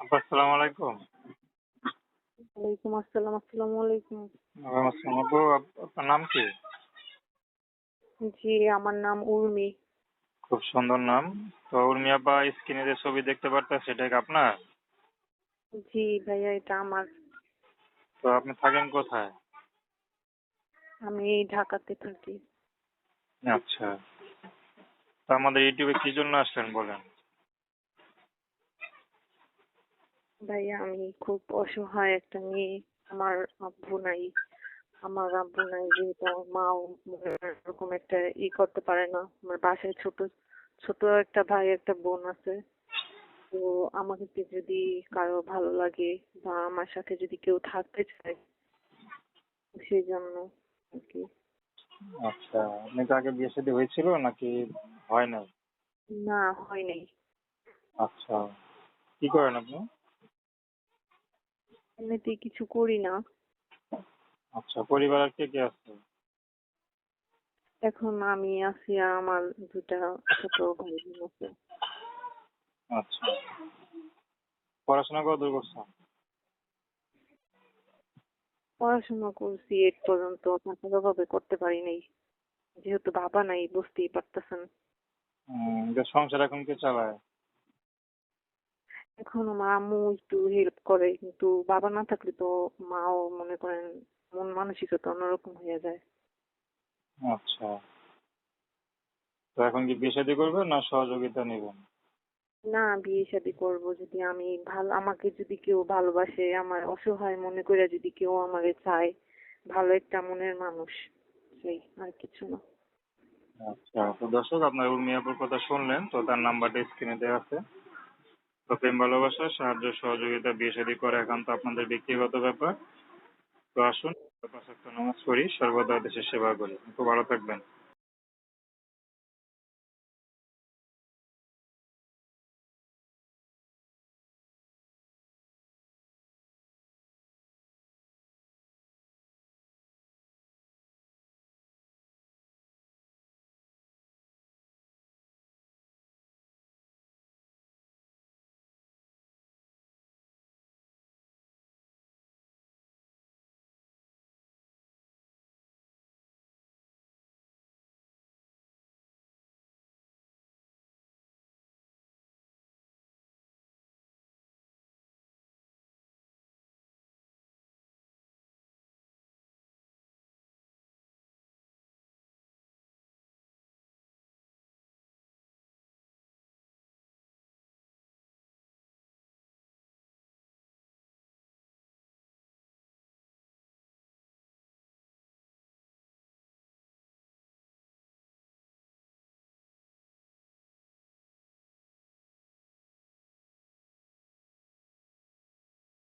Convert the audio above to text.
আসসালামু আলাইকুম। ওয়ালাইকুম আসসালাম আসসালামু আলাইকুম। আসসালাম। আপু আপনার নাম কি? জি আমার নাম উর্মি। খুব সুন্দর নাম। তো উর্মি আপা স্ক্রিনে যে ছবি দেখতে পারতেছে সেটা কি আপনার? জি ভাইয়া এটা আমার। তো আপনি থাকেন কোথায়? আমি ঢাকাতে থাকি। আচ্ছা। তো আমাদের ইউটিউবে কি জন্য আসলেন বলেন? ভাইয়া আমি খুব অসহায় একটা মেয়ে। আমার আব্বু নাই। আমার আব্বু নাই যেহেতু আমার মাও এরকম একটা ই করতে পারে না। আমার বাসায় ছোট ছোট একটা ভাই একটা বোন আছে। তো আমাকে যদি কারও ভালো লাগে বা আমার সাথে যদি কেউ থাকতে চায় সেই জন্য আর কি। আচ্ছা আপনি কি আগে বিয়ে শাদী হয়েছিল নাকি হয় নাই? না হয় নাই। আচ্ছা কি করেন আপনি? এমনিতে কিছু করি না। আচ্ছা পরিবার আর কে কে আছে? এখন আমি আছি আর আমার দুটা ছোট ভাই বোন আছে। আচ্ছা। পড়াশোনা করছেন পড়াশোনা করছি এইট পর্যন্ত অভাবে করতে পারি নাই। যেহেতু বাবা নাই বুঝতেই পারতেছেন। সংসার এখন কে চালায়? এখন আমার আম্মু একটু হেল্প করে কিন্তু বাবা না থাকলে তো মাও মনে করেন মন মানসিকতা অন্যরকম হয়ে যায়। আচ্ছা। তো এখন কি বিয়ে শাদী করবেন না সহযোগিতা নেবেন? না বিয়ে শাদী করব যদি আমি ভালো আমাকে যদি কেউ ভালোবাসে আমার অসহায় মনে করে যদি কেউ আমাকে চায় ভালো একটা মনের মানুষ সেই আর কিছু না। আচ্ছা তো দর্শক আপনার উর্মিয়াপুর কথা শুনলেন তো তার নাম্বারটা স্ক্রিনে দেওয়া আছে। তো প্রেম ভালোবাসা, সাহায্য, সহযোগিতা, বিয়ে শাদী করা একান্ত আপনাদের ব্যক্তিগত ব্যাপার। তো আসুন, পাঁচ সর্বদা দেশের সেবা করি। খুব ভালো থাকবেন।